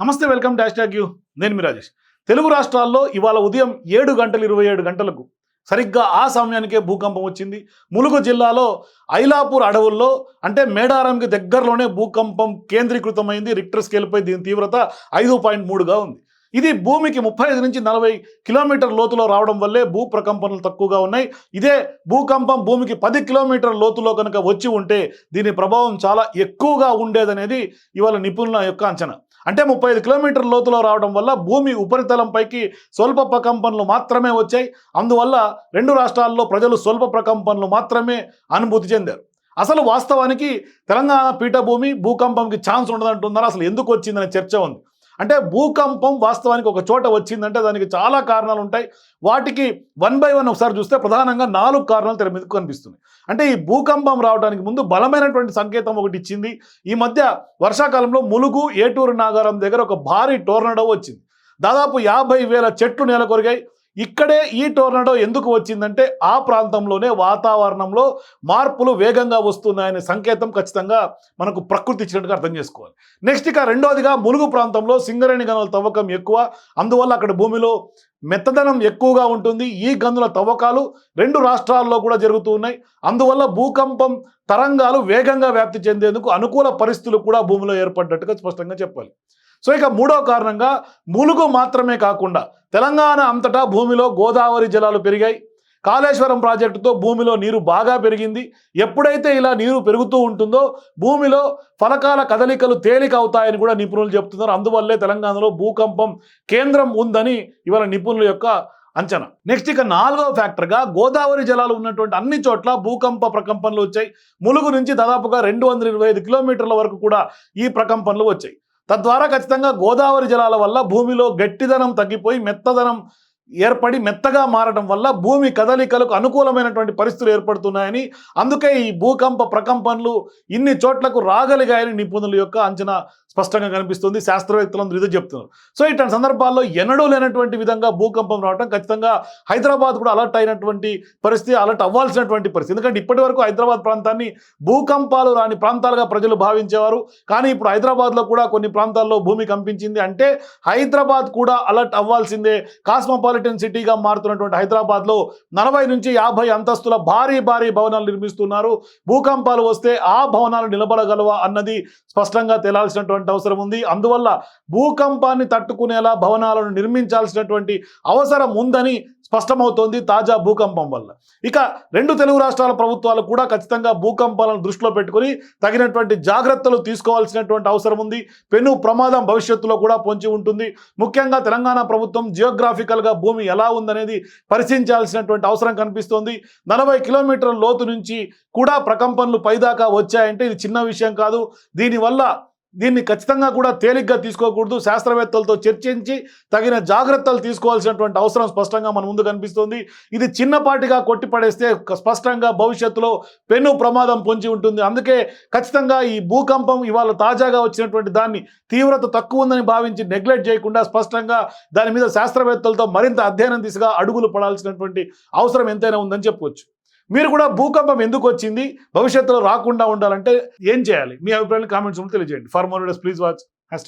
నమస్తే welcome dash tag you. నేను మీ రాజేష్. తెలుగు రాష్ట్రాల్లో ఇవాళ ఉదయం ఏడు గంటలు ఇరవై ఏడు గంటలకు సరిగ్గా ఆ సమయానికే భూకంపం వచ్చింది. ములుగు జిల్లాలో ఐలాపూర్ అడవుల్లో అంటే మేడారంకి దగ్గరలోనే భూకంపం కేంద్రీకృతమైంది. రిక్టర్ స్కేల్పై దీని తీవ్రత ఐదు పాయింట్ మూడుగా ఉంది. ఇది భూమికి ముప్పై ఐదు నుంచి నలభై కిలోమీటర్ లోతులో రావడం వల్లే భూ ప్రకంపనలు తక్కువగా ఉన్నాయి. ఇదే భూకంపం భూమికి పది కిలోమీటర్ లోతులో కనుక వచ్చి ఉంటే దీని ప్రభావం చాలా ఎక్కువగా ఉండేదనేది ఇవాళ నిపుణుల యొక్క అంచనా. అంటే ముప్పై ఐదు కిలోమీటర్ లోతులో రావడం వల్ల భూమి ఉపరితలంపైకి స్వల్ప ప్రకంపనలు మాత్రమే వచ్చాయి. అందువల్ల రెండు రాష్ట్రాల్లో ప్రజలు స్వల్ప ప్రకంపనలు మాత్రమే అనుభూతి చెందారు. అసలు వాస్తవానికి తెలంగాణ పీఠభూమి భూకంపంకి ఛాన్స్ ఉండదంటున్నారు. అసలు ఎందుకు వచ్చిందనే చర్చ ఉంది. అంటే భూకంపం వాస్తవానికి ఒక చోట వచ్చిందంటే దానికి చాలా కారణాలు ఉంటాయి. వాటికి వన్ బై వన్ ఒకసారి చూస్తే ప్రధానంగా నాలుగు కారణాలు తెర మీదకు కనిపిస్తున్నాయి. అంటే ఈ భూకంపం రావడానికి ముందు బలమైనటువంటి సంకేతం ఒకటి ఇచ్చింది. ఈ మధ్య వర్షాకాలంలో ములుగు ఏటూరు నాగారం దగ్గర ఒక భారీ టోర్నడో వచ్చింది. దాదాపు యాభై వేల చెట్లు నెలకొరిగాయి. ఇక్కడే ఈ టోర్నడో ఎందుకు వచ్చిందంటే ఆ ప్రాంతంలోనే వాతావరణంలో మార్పులు వేగంగా వస్తున్నాయనే సంకేతం ఖచ్చితంగా మనకు ప్రకృతి ఇచ్చినట్టుగా అర్థం చేసుకోవాలి. నెక్స్ట్ ఇక రెండోదిగా ములుగు ప్రాంతంలో సింగరేణి గనుల తవ్వకం ఎక్కువ. అందువల్ల అక్కడ భూమిలో మెత్తదనం ఎక్కువగా ఉంటుంది. ఈ గనుల తవ్వకాలు రెండు రాష్ట్రాల్లో కూడా జరుగుతూ ఉన్నాయి. అందువల్ల భూకంపం తరంగాలు వేగంగా వ్యాప్తి చెందేందుకు అనుకూల పరిస్థితులు కూడా భూమిలో ఏర్పడ్డట్టుగా స్పష్టంగా చెప్పాలి. సో ఇక మూడో కారణంగా ములుగు మాత్రమే కాకుండా తెలంగాణ అంతటా భూమిలో గోదావరి జలాలు పెరిగాయి. కాళేశ్వరం ప్రాజెక్టుతో భూమిలో నీరు బాగా పెరిగింది. ఎప్పుడైతే ఇలా నీరు పెరుగుతూ ఉంటుందో భూమిలో ఫలకాల కదలికలు తేలిక అవుతాయని కూడా నిపుణులు చెప్తున్నారు. అందువల్లే తెలంగాణలో భూకంపం కేంద్రం ఉందని ఇవాళ నిపుణుల యొక్క అంచనా. నెక్స్ట్ ఇక నాలుగో ఫ్యాక్టర్గా గోదావరి జలాలు ఉన్నటువంటి అన్ని చోట్ల భూకంప ప్రకంపనలు వచ్చాయి. ములుగు నుంచి దాదాపుగా రెండు వందల ఇరవై ఐదు కిలోమీటర్ల వరకు కూడా ఈ ప్రకంపనలు వచ్చాయి. తద్వారా ఖచ్చితంగా గోదావరి జలాల వల్ల భూమిలో గట్టిదనం తగ్గిపోయి మెత్తదనం ఏర్పడి మెత్తగా మారడం వల్ల భూమి కదలికలకు అనుకూలమైనటువంటి పరిస్థితులు ఏర్పడుతున్నాయని అందుకే ఈ భూకంప ప్రకంపనలు ఇన్ని చోట్లకు రాగలిగాయని నిపుణుల యొక్క అంచనా స్పష్టంగా కనిపిస్తుంది. శాస్త్రవేత్తలందరూ ఇదే చెప్తున్నారు. సో ఇట్లాంటి సందర్భాల్లో ఎన్నడూ లేనటువంటి విధంగా భూకంపం రావడం ఖచ్చితంగా హైదరాబాద్ కూడా అలర్ట్ అయినటువంటి పరిస్థితి అలర్ట్ అవ్వాల్సినటువంటి పరిస్థితి. ఎందుకంటే ఇప్పటి వరకు హైదరాబాద్ ప్రాంతాన్ని భూకంపాలు రాని ప్రాంతాలుగా ప్రజలు భావించేవారు. కానీ ఇప్పుడు హైదరాబాద్లో కూడా కొన్ని ప్రాంతాల్లో భూమి కంపించింది. అంటే హైదరాబాద్ కూడా అలర్ట్ అవ్వాల్సిందే. కాస్మోపాలిటన్ సిటీగా మారుతున్నటువంటి హైదరాబాద్లో నలభై నుంచి యాభై అంతస్తుల భారీ భారీ భవనాలు నిర్మిస్తున్నారు. భూకంపాలు వస్తే ఆ భవనాలు నిలబడగలవా అన్నది స్పష్టంగా తేలాల్సినటువంటి అవసరం ఉంది. అందువల్ల భూకంపాన్ని తట్టుకునేలా భవనాలను నిర్మించాల్సినటువంటి అవసరం ఉందని స్పష్టమవుతోంది తాజా భూకంపం వల్ల. ఇక రెండు తెలుగు రాష్ట్రాల ప్రభుత్వాలు కూడా ఖచ్చితంగా భూకంపాలను దృష్టిలో పెట్టుకుని తగినటువంటి జాగ్రత్తలు తీసుకోవాల్సినటువంటి అవసరం ఉంది. పెను ప్రమాదం భవిష్యత్తులో కూడా పొంచి ఉంటుంది. ముఖ్యంగా తెలంగాణ ప్రభుత్వం జియోగ్రాఫికల్గా భూమి ఎలా ఉందనేది పరిశీలించాల్సినటువంటి అవసరం కనిపిస్తోంది. నలభై కిలోమీటర్ల లోతు నుంచి కూడా ప్రకంపనలు పైదాకా వచ్చాయంటే ఇది చిన్న విషయం కాదు. దీనివల్ల దీన్ని ఖచ్చితంగా కూడా తేలిగ్గా తీసుకోకూడదు. శాస్త్రవేత్తలతో చర్చించి తగిన జాగ్రత్తలు తీసుకోవాల్సినటువంటి అవసరం స్పష్టంగా మన ముందు కనిపిస్తుంది. ఇది చిన్నపాటిగా కొట్టిపడేస్తే స్పష్టంగా భవిష్యత్తులో పెను ప్రమాదం పొంచి ఉంటుంది. అందుకే ఖచ్చితంగా ఈ భూకంపం ఇవాళ తాజాగా వచ్చినటువంటి దాన్ని తీవ్రత తక్కువ ఉందని భావించి నెగ్లెక్ట్ చేయకుండా స్పష్టంగా దాని మీద శాస్త్రవేత్తలతో మరింత అధ్యయనం దిశగా అడుగులు పడాల్సినటువంటి అవసరం ఎంతైనా ఉందని చెప్పవచ్చు మీరు కూడా భూకంపం ఎందుకు వచ్చింది? భవిష్యత్తులో రాకుండా ఉండాలంటే ఏం చేయాలి? మీ అభిప్రాయాలు కామెంట్స్ తెలియజేయండి. For more please watch hash